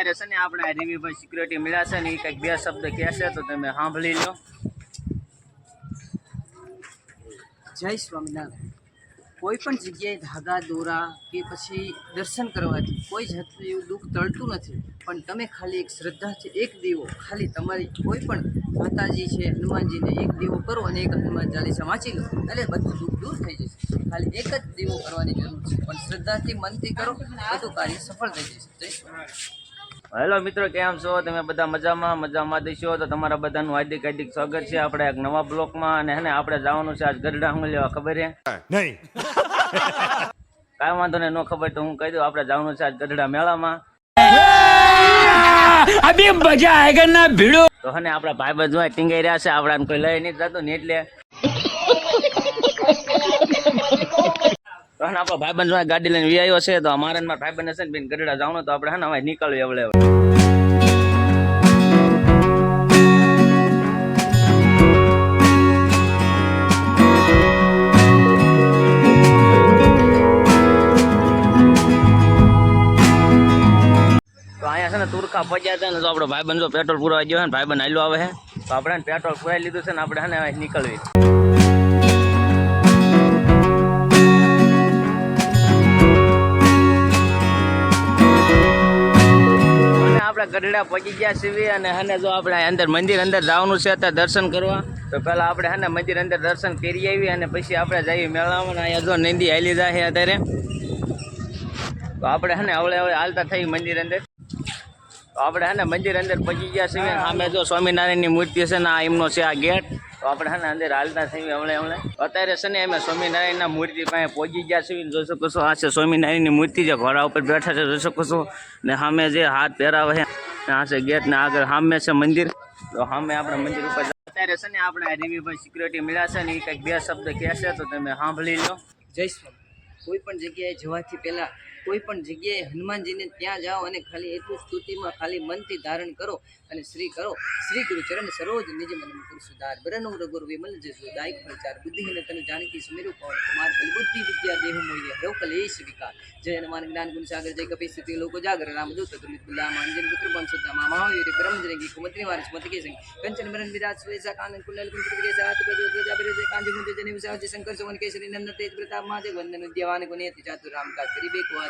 અત્યારે છે ને આપણે આ સિક્યુરિટી મળ્યા છે ને એ કંઈક બે શબ્દ કહેશે તો તમે સાંભળી લો. જય સ્વામિનારાયણ. કોઈ પણ જગ્યાએ ધાગા, દોરા કે પછી દર્શન કરવાથી કોઈ જાતનું એવું દુઃખ ટળતું નથી. પણ તમે ખાલી એક શ્રદ્ધા છે, એક દીવો. ખાલી તમારી કોઈ પણ માતાજી છે, હનુમાનજીને એક દીવો કરો અને એક હનુમાન ચાલીસા વાંચી લો. એટલે બધું દુઃખ દૂર થઈ જશે. ખાલી એક જ દીવો કરવાની જરૂર છે. પણ શ્રદ્ધાથી મનથી કરો, બધું કાર્ય સફળ થઈ જશે. જય હેલો મિત્રો કેમ છો? તમે બધા મજામાં? મજામાં દેશો? તો તમારા બધાનું હાર્દિક હાર્દિક સ્વાગત છે આપણે એક નવા બ્લોકમાં. અને હેને આપણે જવાનું છે આજ ગરડા હું લેવા ખબર હે નહીં. કાંઈ વાંધો નહીં નો ખબર તો હું કહી દઉં આપણે જવાનું છે આજ ગઢડા મેળામાં. અભી ભીડો. તો હને આપણા ભાઈ બંધ ટીંગાઈ રહ્યા છે આપણાને કોઈ લઈ નહીં જતું ને એટલે તો આપણો ભાઈબંધ ગાડી લઈને વી આવ્યો છે તો અમારે મારા ભાઈબંધ છે ને બેન ગઢડા જવાનું તો આપણે હા ને હવે નીકળવી હવે. અહીંયા છે ને તુરખા પહોંચ્યા હતા ને તો આપણો ભાઈબંધ પેટ્રોલ પૂરવા ગયો ને, ભાઈબંધ હાલ્યો આવે તો આપણે પેટ્રોલ પુરાઈ લીધું છે ને આપણે હે ને નીકળવી આપણે ગઢડા પહોંચી ગયા છીએ અને હને જો આપણે અંદર મંદિર અંદર જવાનું છે અત્યારે દર્શન કરવા, તો પહેલા આપણે હને મંદિર અંદર દર્શન કરી આવી અને પછી આપણે જઈએ મેળામાં. અહીંયા જો નંદી હાલી જાય અત્યારે. તો આપણે હે ને હવે હવે હાલતા થઈ મંદિર અંદર. તો આપણે હે મંદિર અંદર પહોંચી ગયા છીએ. સામે જો સ્વામિનારાયણની મૂર્તિ છે ને આ એમનો છે આ ગેટ. તો આપણે હા અંદર હાલતા થઈ હમણાં હમણે. અત્યારે છે ને અમે સ્વામિનારાયણના મૂર્તિ પાસે પહોંચી ગયા છીએ. જોઈ શકો છો, આ છે સ્વામિનારાયણની મૂર્તિ જે ઘોડા ઉપર બેઠા છે, જોઈ શકો છો. ને સામે જે હાથ પહેરાવે છે આ છે ગેટ ને આગળ સામે છે મંદિર. તો સામે આપણે મંદિર ઉપર અત્યારે છે ને આપણે રવિભાઈ સિક્યુરિટી મળ્યા છે ને એ કંઈક બે શબ્દ કહેશે તો તમે સાંભળી લો. જય કોઈ પણ જગ્યાએ જવાથી પહેલા કોઈ પણ જગ્યાએ હનુમાનજીને ત્યાં જાઓ અને ખાલી એટલું સ્તુતિમાં ખાલી મનથી ધારણ કરો અને શ્રી કરો. શ્રી ગુરુ ચરણ સરોજ નિજ મન સુધાર. બરનો રઘુર વિમલ જસુ દાયક ફળચાર બુદ્ધિહીન તન જાનકી સુમેરુ પવન કુમાર બલ બુદ્ધિ વિદ્યા દેહ મોય રવ કલેશ વિકાર. જય હનુમાન જ્ઞાન ગુણ સાગર, જય કપી સ્થિતિ લોકો જાગર. રામ દૂત તુલિત બુલા માંજન પુત્ર બંસુતા મહાવીર. બ્રહ્મ જરંગી કુમત્રી વારિસ મત કે સંગ. કંચન બરન વિરાજ સુવેસા કાનન કુંડલ કુંડ કે સાત બજો ધ્વજા બિરજે કાંજી મુંજ જને વિસાજ શંકર સુવન કેસરી, નંદન તેજ, પ્રતાપ, મહાદેવ, વંદન, ઉદ્યવાન ગુણિયતિ ચાતુર રામ કા કરી બેક વાત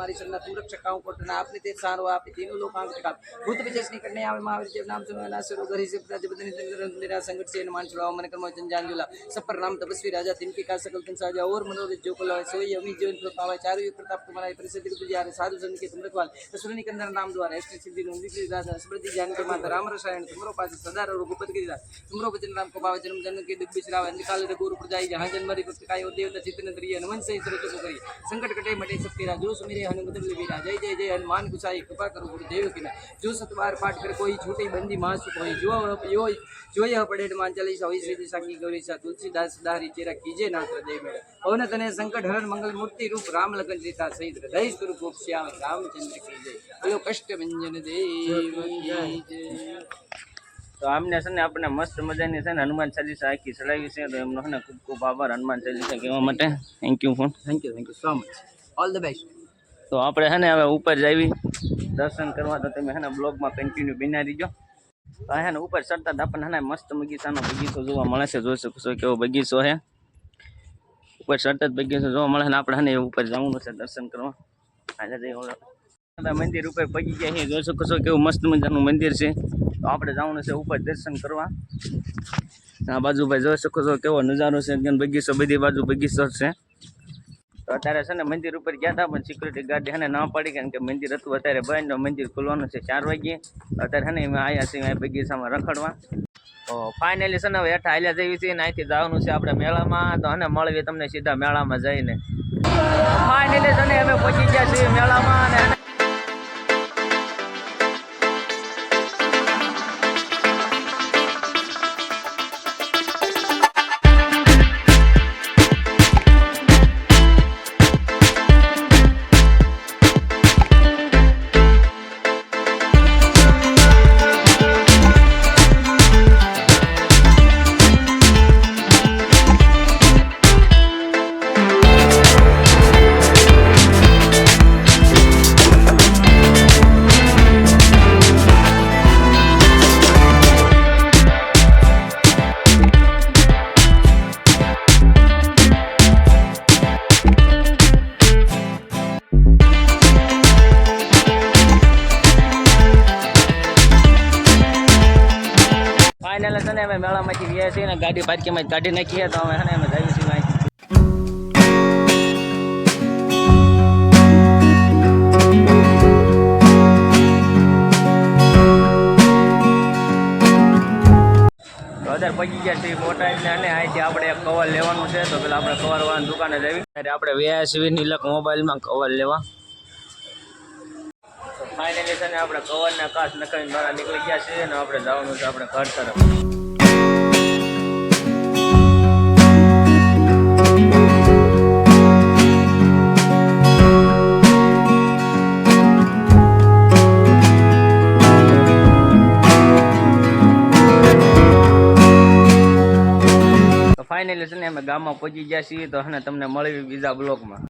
तुम्हारी शरणा तुम रक्षक काऊ कोटना आपने ते सारो आप तीनों लोग आँख का भूत नहीं करने आवे, महावीर जब नाम सुनो ना सुरो घरी से प्रजा बदनी निरा संकट से मान छुड़ाओ मन कर्म जंजान जुला सब पर नाम तपस्वी, राजा तिनके का सकल तुम साजा और मनोरथ जो कुल सोई अमी जीवन प्रताप चारु युग प्रताप तुम्हारा प्रसिद्ध तुझे साधु संत के तुम रखवाल असुरनी कंदर नाम द्वारा अष्ट सिद्धि विक्री राजा स्मृति ज्ञान के माता, राम रसायन, तुमरो पास सदा रघुपति की दास तुमरो वचन राम को पाव, जन्म जन्म के दुख बिचराव, निकाल गुरु प्रजाई जहाँ जन्म रि, भक्त काय देवता चित्तन द्रिय, नमन से सर्व को करी संकट कटे मटे सब तेरा जो सुमेरे હનુમતલ વીરા જય જય જય હનુમાન પાઠ કરે કોઈ છૂટી બંદી માસુ કોઈ જો જોઈએ પડે માન હોય શ્રી સાંગી ગૌરી દારી ચેરા કીજે નાથ હૃદય મેળે. તને સંકટ હરણ મંગલ મૂર્તિ રૂપ રામ લગન રીતા સહિત હૃદય સ્વરૂપ શ્યામ રામચંદ્ર કી જય બોલો કષ્ટ વ્યંજન દેવ તો આમને છે ને આપણને મસ્ત મજાની છે ને હનુમાન ચાલીસા આખી ચડાવી છે તો એમનો છે ને ખૂબ ખૂબ આભાર હનુમાન ચાલીસા કહેવા માટે. Thank you phone thank you thank you so much all the best તો આપણે છે ને હવે ઉપર જાવી દર્શન કરવા તો તમે છે ને બ્લોગમાં કન્ટિન્યુ બિના રહીજો. હા ને ઉપર ચડતા જ આપણને હે મસ્ત બગીચાનો બગીચો જોવા મળે છે. જોઈ શકો છો કેવો બગીચો છે. ઉપર ચડતા જ બગીચો જોવા મળે ને આપણે હે ને ઉપર જવાનું છે દર્શન કરવા. આજે જઈ મંદિર ઉપર પગી ગયા છે જોઈ શકો છો કેવું મસ્ત મજાનું મંદિર છે. તો આપણે જવાનું છે ઉપર દર્શન કરવા. આ બાજુ ભાઈ જોઈ શકો છો કેવો નજારો છે. બગીચો બધી બાજુ બગીચો છે. અત્યારે છે ને મંદિર ઉપર ગયા હતા પણ સિક્યુરિટી ગાર્ડ છે ને પાડી કારણ કે મંદિર હતું અત્યારે બંધ મંદિર ખુલવાનું છે ચાર વાગ્યે. અત્યારે છે ને એમાં આવ્યા છીએ બગીચામાં રખડવા. તો ફાઇનલી છે ને હવે હેઠા હાલ્યા જઈએ છીએ ને અહીંથી જવાનું છે આપણે મેળામાં. તો અને મળવી તમને સીધા મેળામાં જઈને. ફાઇનલી છે ને અમે પહોંચી ગયા છીએ મેળામાં, અને ને અમે મેળામાંથી ગયા છીએ ને ગાડી પાર્કિંગમાં કાઢી નાખીએ તો અમે ને અમે જઈએ છીએ પહોંચી ગયા છીએ બોટાદ અને અહીંથી આપણે કવર લેવાનું છે. તો પેલા આપણે કવર દુકાને જઈએ ત્યારે આપણે વ્યાસવી નીલક મોબાઈલમાં કવર લેવા. ફાઇનલી છે ને આપણે કવરના કાચ નખાવીને બહાર નીકળી ગયા છીએ અને આપણે જવાનું છે આપણે ઘર તરફ. ફાઇનલી છે ને અમે ગામમાં પહોંચી ગયા છીએ તો અને તમને મળી બીજા બ્લોકમાં